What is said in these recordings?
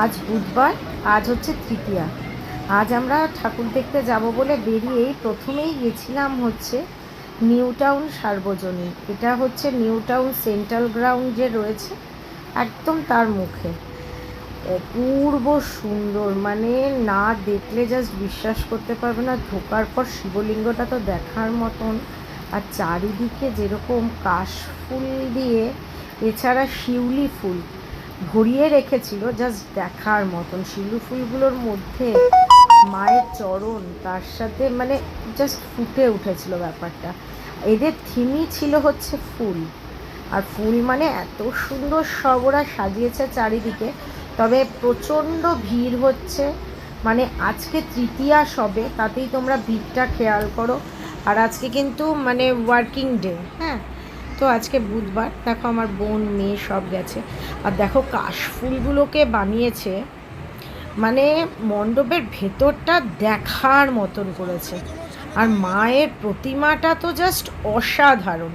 আজ বুধবার, আজ হচ্ছে তৃতীয়া। আজ আমরা ঠাকুর দেখতে যাব বলে বেরিয়েই প্রথমেই গেছিলাম হচ্ছে নিউ টাউন সার্বজনীন। এটা হচ্ছে নিউ টাউন সেন্ট্রাল গ্রাউন্ড যে রয়েছে, একদম তার মুখে। পূর্ব সুন্দর মানে না দেখলে জাস্ট বিশ্বাস করতে পারবে না। ঢোকার পর শিবলিঙ্গটা তো দেখার মতন। আর চারিদিকে যেরকম কাশফুল দিয়ে, এছাড়া শিউলি ফুল। ভরিয়ে রেখেছিল জাস্ট দেখার মতন। শিলু ফুলগুলোর মধ্যে মায়ের চরণ, তার সাথে মানে জাস্ট ফুটে উঠেছিল ব্যাপারটা। এদের থিমই ছিল হচ্ছে ফুল। আর ফুল মানে এত সুন্দর সব ওরা সাজিয়েছে চারিদিকে, তবে প্রচণ্ড ভিড় হচ্ছে। মানে আজকে তৃতীয়া সবে, তাতেই তোমরা ভিড়টা খেয়াল করো। আর আজকে কিন্তু মানে ওয়ার্কিং ডে হ্যাঁ? তো আজকে বুধবার, দেখো আমার বোন, মেয়ে সব গেছে। আর দেখো কাশফুলগুলোকে বানিয়েছে মানে মণ্ডপের ভেতরটা দেখার মতন করেছে। আর মায়ের প্রতিমাটা তো জাস্ট অসাধারণ।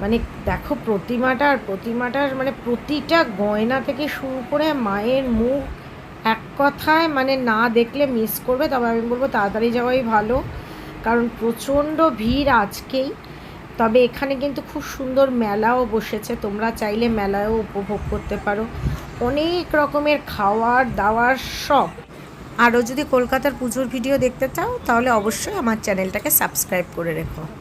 মানে দেখো প্রতিমাটা, আর প্রতিমাটার মানে প্রতিটা গয়না থেকে শুরু করে মায়ের মুখ এক কথায় মানে না দেখলে মিস করবে। তবে আমি বলব তাড়াতাড়ি যাওয়াই ভালো, কারণ প্রচণ্ড ভিড় আজকেই। তবে এখানে কিন্তু খুব সুন্দর মেলাও বসেছে। তোমরা চাইলে মেলায়ও উপভোগ করতে পারো। অনেক রকমের খাওয়ার দাওয়ার সব। আরও যদি কলকাতার পুজোর ভিডিও দেখতে চাও, তাহলে অবশ্যই আমার চ্যানেলটাকে সাবস্ক্রাইব করে রেখো।